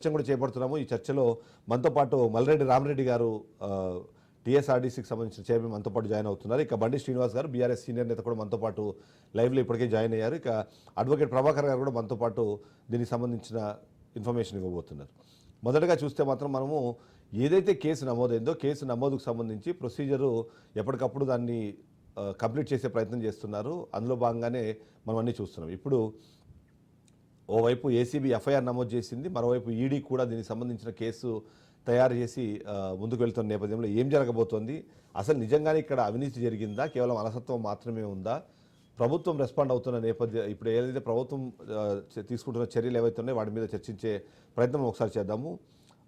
చర్చ కూడా చేపడుతున్నాము. ఈ చర్చలో మనతో పాటు మల్రెడ్డి రామరెడ్డి గారు టీఎస్ఆర్డీసీకి సంబంధించిన చైర్మన్ మనతో పాటు జాయిన్ అవుతున్నారు. ఇక బండి శ్రీనివాస్ గారు బీఆర్ఎస్ సీనియర్ నేత కూడా మనతో పాటు లైవ్లో ఇప్పటికే జాయిన్ అయ్యారు. ఇక అడ్వకేట్ ప్రభాకర్ గారు కూడా మనతో పాటు దీనికి సంబంధించిన ఇన్ఫర్మేషన్ ఇవ్వబోతున్నారు. మొదటగా చూస్తే మాత్రం మనము ఏదైతే కేసు నమోదైందో కేసు నమోదుకు సంబంధించి ప్రొసీజరు ఎప్పటికప్పుడు దాన్ని కంప్లీట్ చేసే ప్రయత్నం చేస్తున్నారు. అందులో భాగంగానే మనం అన్నీ చూస్తున్నాం. ఇప్పుడు ఓవైపు ఏసీబీ ఎఫ్ఐఆర్ నమోదు చేసింది మరోవైపు ఈడీ కూడా దీనికి సంబంధించిన కేసు తయారు చేసి ముందుకు వెళ్తున్న నేపథ్యంలో ఏం జరగబోతోంది? అసలు నిజంగానే ఇక్కడ అవినీతి జరిగిందా? కేవలం అలసత్వం మాత్రమే ఉందా? ప్రభుత్వం రెస్పాండ్ అవుతున్న నేపథ్యం ఇప్పుడు ఏదైతే ప్రభుత్వం తీసుకుంటున్న చర్యలు ఏవైతే ఉన్నాయో వాటి మీద చర్చించే ప్రయత్నం ఒకసారి చేద్దాము.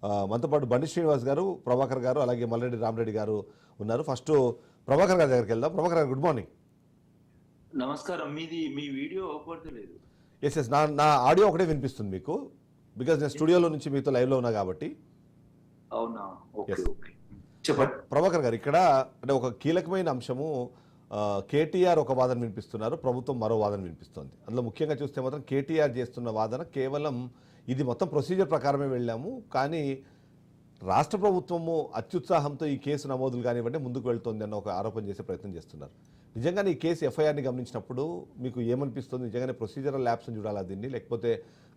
ఆ, మనతో పాటు బండి శ్రీనివాస్ గారు ప్రభాకర్ గారు అలాగే మల్రెడ్డి రామరెడ్డి గారు ఉన్నారు. ఫస్ట్ ప్రభాకర్ గారి దగ్గరికి వెళ్దాం. ప్రభాకర్ గారు గుడ్ మార్నింగ్. నమస్కారం. మీది మీ వీడియో అవపడతలేదు ఎస్ ఎస్ నా నా ఆడియో ఒకటే వినిపిస్తుంది మీకు. బికాజ్ నేను స్టూడియోలో నుంచి మీతో లైవ్లో ఉన్నా కాబట్టి. అవునా? చెప్పండి. ప్రభాకర్ గారు ఇక్కడ అంటే ఒక కీలకమైన అంశము కేటీఆర్ ఒక వాదన వినిపిస్తున్నారు ప్రభుత్వం మరో వాదన వినిపిస్తోంది. అందులో ముఖ్యంగా చూస్తే మాత్రం కేటీఆర్ చేస్తున్న వాదన కేవలం ఇది మొత్తం ప్రొసీజర్ ప్రకారమే వెళ్ళాము కానీ రాష్ట్ర ప్రభుత్వము అత్యుత్సాహంతో ఈ కేసు నమోదులు కానివ్వండి ముందుకు వెళ్తోంది అన్న ఒక ఆరోపణ చేసే ప్రయత్నం చేస్తున్నారు. నిజంగానే ఈ కేసు ఎఫ్ఐఆర్ని గమనించినప్పుడు మీకు ఏమనిపిస్తుంది? నిజంగానే ప్రొసీజరల్ ల్యాబ్స్ని చూడాలా దీన్ని? లేకపోతే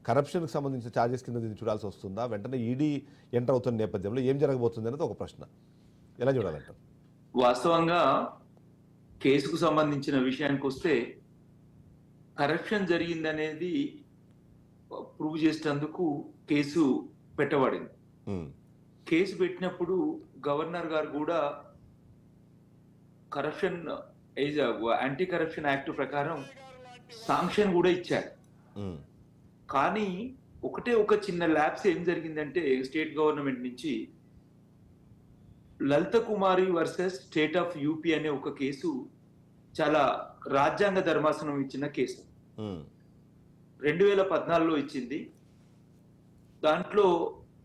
కరప్షన్కి సంబంధించిన ఛార్జెస్ కింద దీన్ని చూడాల్సి వస్తుందా? వెంటనే ఈడీ ఎంటర్ అవుతున్న నేపథ్యంలో ఏం జరగబోతుంది అనేది ఒక ప్రశ్న. ఎలా చూడాలంటారు వాస్తవంగా కేసుకు సంబంధించిన విషయానికి వస్తే కరప్షన్ జరిగిందనేది ప్రూవ్ చేసేందుకు కేసు పెట్టబడింది. కేసు పెట్టినప్పుడు గవర్నర్ గారు కూడా కరప్షన్ యాంటీ కరప్షన్ యాక్ట్ ప్రకారం సాంక్షన్ కూడా ఇచ్చారు. ఉమ్, కానీ ఒకటే ఒక చిన్న ల్యాబ్స్ ఏం జరిగిందంటే స్టేట్ గవర్నమెంట్ నుంచి Lalita Kumari versus state of UP అనే ఒక కేసు చాలా రాజ్యాంగ ధర్మాసనం ఇచ్చిన కేసు. ఉమ్, రెండు వేల పద్నాలుగులో ఇచ్చింది. దాంట్లో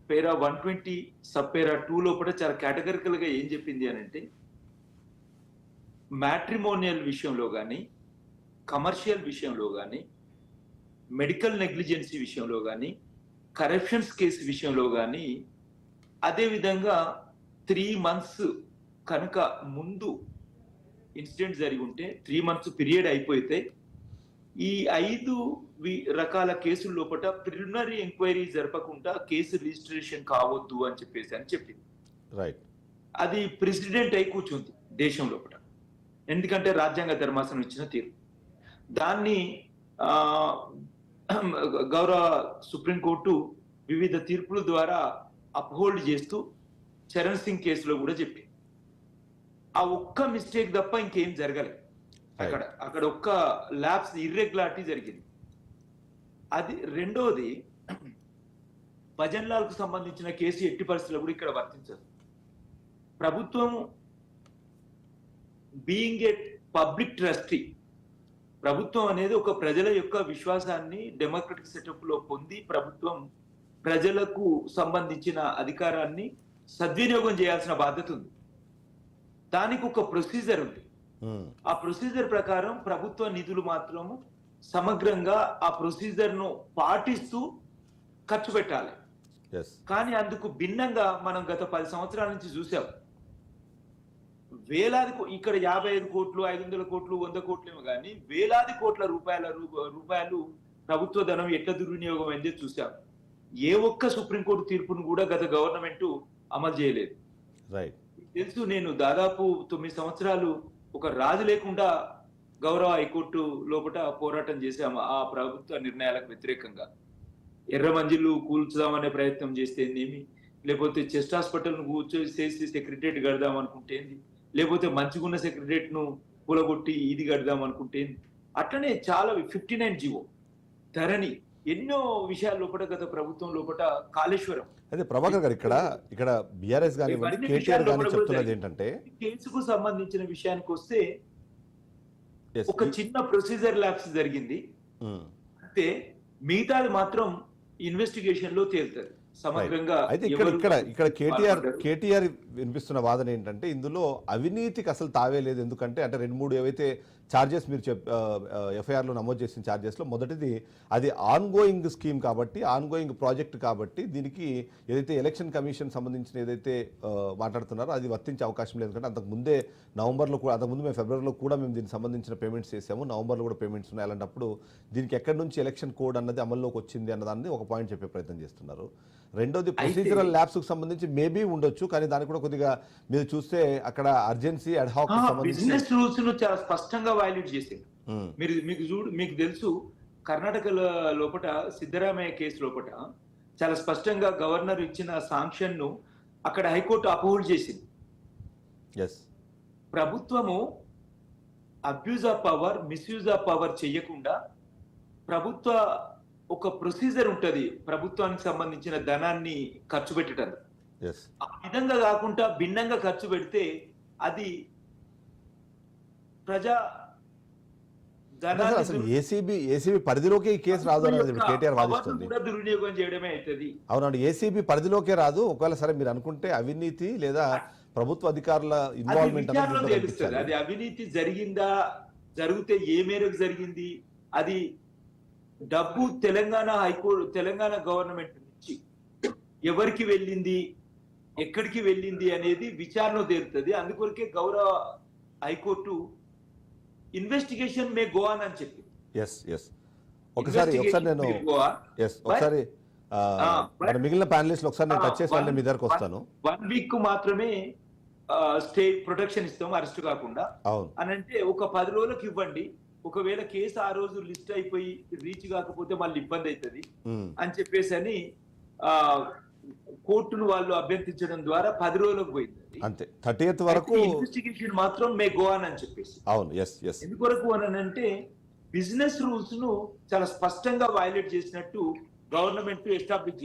para one twenty sub para two లోపల చాలా కేటగరికల్గా ఏం చెప్పింది అని అంటే మ్యాట్రిమోనియల్ విషయంలో కానీ కమర్షియల్ విషయంలో కానీ మెడికల్ నెగ్లిజెన్సీ విషయంలో కానీ కరప్షన్స్ కేసు విషయంలో కానీ అదేవిధంగా త్రీ మంత్స్ కనుక ముందు ఇన్సిడెంట్ జరిగి ఉంటే త్రీ మంత్స్ పీరియడ్ అయిపోతే ఈ ఐదు రకాల కేసుల లోపల ప్రిలిమినరీ ఎంక్వైరీ జరపకుండా కేసు రిజిస్ట్రేషన్ కావద్దు అని చెప్పేసి అని చెప్పింది. రైట్. అది ప్రెసిడెంట్ అయి కూర్చుంది దేశం లోపల ఎందుకంటే రాజ్యాంగ ధర్మాసనం ఇచ్చిన తీర్పు. దాన్ని గౌరవ సుప్రీంకోర్టు వివిధ తీర్పుల ద్వారా అప్హోల్డ్ చేస్తూ చరణ్ సింగ్ కేసులో కూడా చెప్పింది. ఆ ఒక్క మిస్టేక్ తప్ప ఇంకేం జరగలేదు అక్కడ అక్కడ ఒక్క ల్యాబ్స్ ఇర్రెగ్యులారిటీ జరిగింది. అది రెండోది భజన్ లాల్కు సంబంధించిన కేసు ఎట్టి పరిస్థితుల్లో కూడా ఇక్కడ వర్తించదు. ప్రభుత్వం బీయింగ్ ఏ పబ్లిక్ ట్రస్టీ ప్రభుత్వం అనేది ఒక ప్రజల యొక్క విశ్వాసాన్ని డెమోక్రటిక్ సెటప్లో పొంది ప్రభుత్వం ప్రజలకు సంబంధించిన అధికారాన్ని సద్వినియోగం చేయాల్సిన బాధ్యత ఉంది. దానికి ఒక ప్రొసీజర్ ఉంది. ఉమ్, ఆ ప్రొసీజర్ ప్రకారం ప్రభుత్వ నిధులు మాత్రము సమగ్రంగా ఆ ప్రొసీజర్ను పాటిస్తూ ఖర్చు పెట్టాలి. కానీ అందుకు భిన్నంగా మనం గత పది సంవత్సరాల నుంచి చూసాం. వేలాది ఇక్కడ యాభై ఐదు కోట్లు ఐదు వందల కోట్లు వంద కోట్లు ఏమో కానీ వేలాది కోట్ల రూపాయల రూపాయలు ప్రభుత్వ ధనం ఎట్లా దుర్వినియోగం అయిందో చూసాం ఏ ఒక్క సుప్రీంకోర్టు తీర్పును కూడా గత గవర్నమెంట్ అమలు చేయలేదు. రైట్. తెలుసు నేను దాదాపు తొమ్మిది సంవత్సరాలు ఒక రాజు లేకుండా గౌరవ హైకోర్టు లోపల పోరాటం చేశాము ఆ ప్రభుత్వ నిర్ణయాలకు వ్యతిరేకంగా. ఎర్ర మంజిళ్ళు కూల్చుదామనే ప్రయత్నం చేస్తే ఏమి లేకపోతే చెస్ట్ హాస్పిటల్ను కూర్చోసేసి సెక్రటరేట్ కడదాం అనుకుంటే ఏంది? లేకపోతే మంచిగున్న సెక్రటరేట్ను కూలగొట్టి ఇది కడదాం అనుకుంటే అట్లనే చాలా ఫిఫ్టీ నైన్ జీవో. ధరణి ఎన్నో విషయాల లోపల గత ప్రభుత్వం లోపల కాళేశ్వరం. అదే ప్రభాకర్ గారు ఇక్కడ ఇక్కడ బీఆర్ఎస్ కేటీఆర్ చెప్తున్నది జరిగాయి. ఏంటంటే కేసుకు సంబంధించిన విషయానికి వస్తే ఒక చిన్న ప్రొసీజర్ ల్యాబ్స్ జరిగింది. ఉమ్, అంటే మిగతాది మాత్రం ఇన్వెస్టిగేషన్లో తేలుతుంది. సమగ్రంగా అయితే ఇక్కడ ఇక్కడ ఇక్కడ కేటీఆర్? కేటీఆర్ వినిపిస్తున్న వాదన ఏంటంటే ఇందులో అవినీతికి అసలు తావే లేదు. ఎందుకంటే అంటే రెండు మూడు ఏవైతే ఛార్జెస్ మీరు చెప్ ఎఫ్ఐఆర్లో నమోదు చేసిన ఛార్జెస్లో మొదటిది అది ఆన్గోయింగ్ స్కీమ్ కాబట్టి ఆన్గోయింగ్ ప్రాజెక్ట్ కాబట్టి దీనికి ఏదైతే ఎలక్షన్ కమిషన్ సంబంధించిన ఏదైతే మాట్లాడుతున్నారో అది వర్తించే అవకాశం లేదు. ఎందుకంటే అంతకు ముందే నవంబర్లో కూడా అంతకుముందు మేము ఫిబ్రవరిలో కూడా మేము దీనికి సంబంధించిన పేమెంట్స్ చేసాము నవంబర్లో కూడా పేమెంట్స్ ఉన్నాయి. అలాంటప్పుడు దీనికి ఎక్కడి నుంచి ఎలక్షన్ కోడ్ అన్నది అమల్లోకి వచ్చింది అన్నదాన్ని ఒక పాయింట్ చెప్పే ప్రయత్నం చేస్తున్నారు. రెండోది ప్రొసీజరల్ ల్యాబ్స్కి సంబంధించి మేబీ ఉండొచ్చు కానీ దానికి కూడా కొద్దిగా మీరు చూస్తే అక్కడ అర్జెన్సీ అడ్హాక్ సంబంధించి బిజినెస్ రూల్స్ను చాలా స్పష్టంగా వైలేట్ చేసింది. ఉమ్, మీరు మీకు చూడు మీకు తెలుసు కర్ణాటక లోపట సిద్ధరామయ్య కేసు లోపట చాలా స్పష్టంగా గవర్నర్ ఇచ్చిన సాంక్షన్ను అక్కడ హైకోర్టు అపోహోల్డ్ చేసింది. ప్రభుత్వము abuse of power misuse of power చేయకుండా ప్రభుత్వ ఒక ప్రొసీజర్ ఉంటది ప్రభుత్వానికి సంబంధించిన ధనాన్ని ఖర్చు పెట్టడం ఆ విధంగా కాకుండా భిన్నంగా ఖర్చు పెడితే అది ప్రజా అసలు ఏసీబీ ఏసీబీ పరిధిలోకి ఈ కేసు రాదు అనేది కేటీఆర్ వాదిస్తుంది. దుర్వినియోగం చేయడమే అవుతుంది. అవునండి ఏసీబీ పరిధిలోకే రాదు. ఒకవేళ సరే మీరు అనుకుంటే అవినీతి లేదా ప్రభుత్వ అధికారుల ఇన్వాల్వ్మెంట్ అది అవినీతి జరిగిందా జరిగితే ఏ మేరకు జరిగింది అది డబ్బు తెలంగాణ హైకోర్టు తెలంగాణ గవర్నమెంట్ నుంచి ఎవరికి వెళ్ళింది ఎక్కడికి వెళ్ళింది అనేది విచారణ తేలుతుంది అందుకొరకే గౌరవ high court investigation may go on అని చెప్పి ఎస్ ఎస్ ఒకసారి ఒకసారి నేను ఎస్ ఒకసారి ఆ, మన మిగిలిన ప్యానలిస్ట్ ఒకసారి నేను టచ్ చేసి మీ దగ్గరకు వస్తాను. వన్ వీక్ మాత్రమే స్టే ప్రొటెక్షన్ ఇస్తాం అరెస్ట్ కాకుండా. అవును. అని అంటే ఒక పది రోజులకు ఇవ్వండి. ఒకవేళ కేసు ఆ రోజు లిస్ట్ అయిపోయి రీచ్ కాకపోతే మళ్ళీ ఇబ్బంది అవుతుంది అని చెప్పేసి అని ఆ కోర్టును వాళ్ళు అభ్యర్థించడం ద్వారా పది రోజులకు పోయింది. అంతే. థర్టీ వరకు ఇన్వెస్టిగేషన్ మాత్రం మే గో అని చెప్పేసి. అవును ఎస్ ఎస్ ఎందుకొరకు అని అంటే బిజినెస్ రూల్స్ను చాలా స్పష్టంగా వైలేట్ చేసినట్టు గవర్నమెంట్ ఎస్టాబ్లిష్